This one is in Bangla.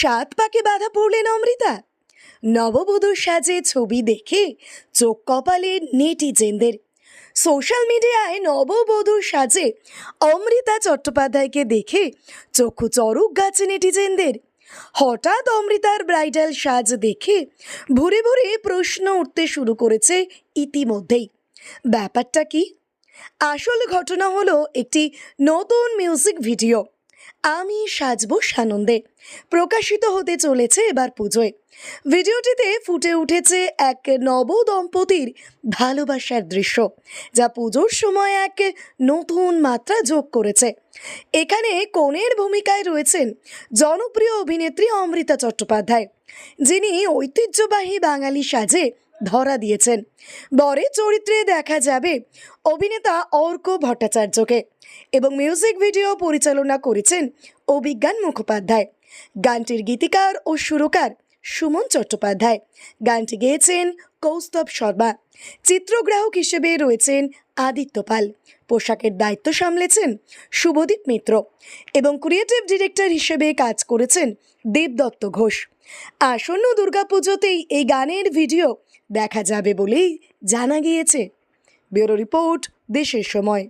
সাত পাকে বাধা পড়লেন অমৃতা। নববধূর সাজে ছবি দেখে চোখ কপালে নেটিজেনদের। সোশ্যাল মিডিয়ায় নববধূর সাজে অমৃতা চট্টোপাধ্যায়কে দেখে চক্ষু চরক গাছে নেটিজেনদের। হঠাৎ অমৃতার ব্রাইডাল সাজ দেখে ভুরে ভুরে প্রশ্ন উঠতে শুরু করেছে ইতিমধ্যেই। ব্যাপারটা কি? আসল ঘটনা হলো একটি নতুন মিউজিক ভিডিও। আমি সাজবো সানন্দে। প্রকাশিত হতে চলেছে এবার পুজোয়। ভিডিওটিতে ফুটে উঠেছে এক নব দম্পতির ভালোবাসার দৃশ্য, যা পুজোর সময় এক নতুন মাত্রা যোগ করেছে। এখানে কনের ভূমিকায় রয়েছেন জনপ্রিয় অভিনেত্রী অমৃতা চট্টোপাধ্যায়, যিনি ঐতিহ্যবাহী বাঙালি সাজে ধরা দিয়েছেন। বরে চরিত্রে দেখা যাবে অভিনেতা অর্ক ভট্টাচার্যকে এবং মিউজিক ভিডিও পরিচালনা করেছেন অভিজ্ঞান মুখোপাধ্যায়। গানটির গীতিকার ও সুরকার সুমন চট্টোপাধ্যায়। গানটি গেয়েছেন কৌস্তব শর্মা। চিত্রগ্রাহক হিসেবে রয়েছেন আদিত্য পাল। পোশাকের দায়িত্ব সামলেছেন শুভদীপ মিত্র এবং ক্রিয়েটিভ ডিরেক্টর হিসেবে কাজ করেছেন দেবদত্ত ঘোষ। আসন্ন দুর্গাপুজোতেই এই গানের ভিডিও দেখা যাবে বলেই জানা গিয়েছে। ব্যুরো রিপোর্ট দেশের সময়।